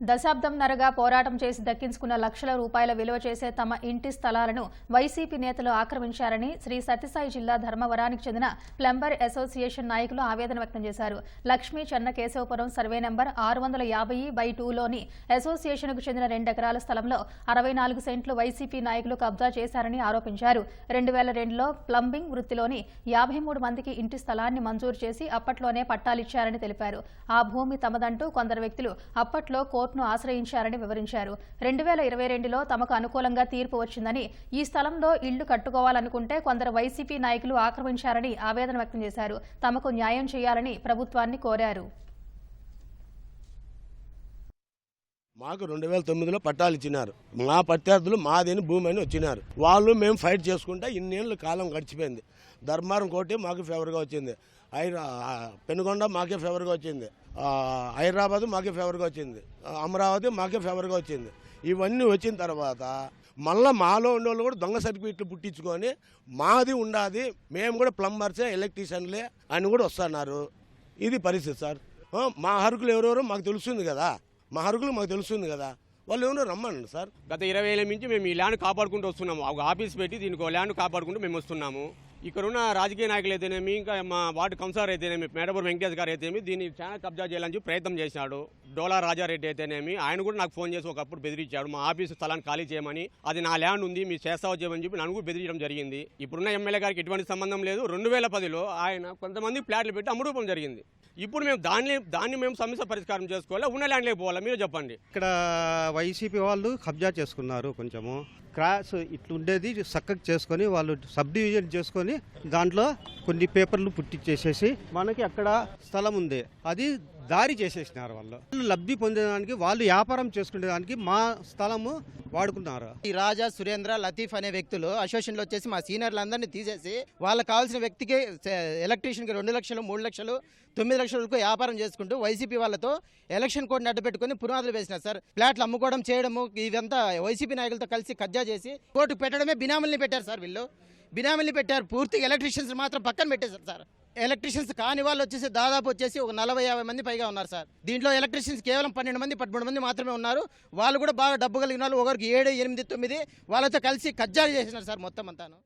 దశాబ్దంన్నరగా పోరాటం చేసి దక్కించుకున్న లక్షల రూపాయల విలువ చేసే తమ ఇంటి స్థలాలను వైసీపీ నేతలు ఆక్రమించారని శ్రీ సత్యసాయి జిల్లా ధర్మవరానికి చెందిన ప్లంబర్ అసోసియేషన్ నాయకులు ఆవేదన వ్యక్తం చేశారు. లక్ష్మీ చెన్నకేశవపురం సర్వే నెంబర్ ఆరు వందల యాభై బై టూలోని అసోసియేషన్కు చెందిన రెండెకరాల స్థలంలో అరవై నాలుగు సెంట్లు వైసీపీ నాయకులు కబ్జా చేశారని ఆరోపించారు. రెండు వేల రెండులో ప్లంబింగ్ వృత్తిలోని యాభై మూడు మందికి ఇంటి స్థలాన్ని మంజూరు చేసి అప్పట్లోనే పట్టాలిచ్చారని తెలిపారు. ఆ భూమి తమదంటూ కొందరు వ్యక్తులు అప్పట్లో కోర్టును ఆశ్రయించారని వివరించారు. రెండు వేల ఇరవై రెండులో తమకు అనుకూలంగా తీర్పు వచ్చిందని ఈ స్థలంలో ఇళ్ళు కట్టుకోవాలనుకుంటే కొందరు వైసీపీ నాయకులు ఆక్రమించారని ఆవేదన వ్యక్తం చేశారు. తమకు న్యాయం చేయాలని ప్రభుత్వాన్ని కోరారు. మాకు రెండు వేల తొమ్మిదిలో పట్టాలు ఇచ్చినారు. మా ప్రత్యర్థులు మాదేని భూమి అని వచ్చినారు. వాళ్ళు మేము ఫైట్ చేసుకుంటే ఇన్నేళ్ళు కాలం గడిచిపోయింది. ధర్మారం కోటి మాకు ఫేవర్గా వచ్చింది. ఐరా పెనుగొండ మాకే ఫేవర్గా వచ్చింది. హైదరాబాద్ మాకే ఫేవర్గా వచ్చింది. అమరావతి మాకే ఫేవర్గా వచ్చింది. ఇవన్నీ వచ్చిన తర్వాత మళ్ళీ మాలో ఉండేవాళ్ళు కూడా దొంగ సర్టిఫికెట్లు పుట్టించుకొని మాది ఉండాది మేము కూడా ప్లంబర్సే ఎలక్ట్రీషియన్లే అని కూడా వస్తున్నారు. ఇది పరిస్థితి సార్. మా హరుకులు ఎవరెవరో మాకు తెలుస్తుంది కదా. మా అరుగులు మాకు తెలుస్తుంది కదా. వాళ్ళు ఏమన్నా రమ్మనండి సార్. గత ఇరవై ఏళ్ళ నుంచి మేము ఈ ల్యాండ్ కాపాడుకుంటూ వస్తున్నాము. ఒక ఆఫీస్ పెట్టి దీనికి ఒక ల్యాండ్ కాపాడుకుంటూ మేము వస్తున్నాము. ఇక్కడ ఉన్న రాజకీయ నాయకులు అయితేనేమి ఇంకా మా వార్డు కౌన్సిలర్ అయితేనేమి మేడపూర్ వెంకటేష్ గారు అయితేనేమి దీన్ని చాలా కబ్జా చేయాలని చెప్పి ప్రయత్నం చేశాడు. డోలా రాజారెడ్డి అయితేనేమి ఆయన కూడా నాకు ఫోన్ చేసి ఒకప్పుడు బెదిరించాడు మా ఆఫీసు స్థలాన్ని ఖాళీ చేయమని అది నా ల్యాండ్ ఉంది మీరు చేస్తావో చేయమని చెప్పి నన్ను కూడా బెదిరించడం జరిగింది. ఇప్పుడున్న ఎమ్మెల్యే గారికి ఎటువంటి సంబంధం లేదు. రెండు వేల పదిలో ఆయన కొంతమంది ప్లాట్లు పెట్టి అమ్ముడూపం జరిగింది. ఇప్పుడు మేము దాన్ని దాన్ని మేము సమస్య పరిష్కారం చేసుకోవాలి? ఉన్న ల్యాండ్లోకి పోవాలా? మీరు చెప్పండి. ఇక్కడ వైసీపీ వాళ్ళు కబ్జా చేసుకున్నారు కొంచెము. క్రాస్ ఇట్లుండేది చక్కగా చేసుకొని వాళ్ళు సబ్ డివిజన్ చేసుకొని దాంట్లో కొన్ని పేపర్లు పుట్టించేసేసి మనకి అక్కడ స్థలం ఉంది. అది దారి చేసేసినారు వాళ్ళు. లబ్ధి పొందేదానికి వాళ్ళు వ్యాపారం చేసుకునేదానికి మా స్థలము వాడుకున్నారు. ఈ రాజా సురేంద్ర లతీఫ్ అనే వ్యక్తులు అసోసియేషన్లో వచ్చేసి మా సీనియర్లందరినీ తీసేసి వాళ్ళకి కావాల్సిన వ్యక్తికి ఎలక్ట్రీషియన్కి రెండు లక్షలు మూడు లక్షలు తొమ్మిది లక్షల వరకు వ్యాపారం చేసుకుంటూ వైసీపీ వాళ్ళతో ఎలక్షన్ కోడ్ని అడ్డు పెట్టుకుని పునాదులు వేసినారు సార్. ఫ్లాట్లు అమ్ముకోవడం చేయడము ఇదంతా వైసీపీ నాయకులతో కలిసి కబ్జా చేసి కోర్టు పెట్టడమే బినామల్ని పెట్టారు సార్ వీళ్ళు. బినామల్ని పెట్టారు. పూర్తిగా ఎలక్ట్రీషియన్స్ మాత్రం పక్కన పెట్టేశారు సార్. ఎలక్ట్రీషియన్స్ కాని వాళ్ళు వచ్చేసి దాదాపు వచ్చేసి ఒక నలభై యాభై మంది పైగా ఉన్నారు సార్. దీంట్లో ఎలక్ట్రీషియన్స్ కేవలం పన్నెండు మంది పదమూడు మంది మాత్రమే ఉన్నారు. వాళ్ళు కూడా బాగా డబ్బు కలిగిన వాళ్ళు ఒకరికి ఏడు ఎనిమిది తొమ్మిది వాళ్ళతో కలిసి కజ్జాలు చేసినారు సార్ మొత్తం అంతాను.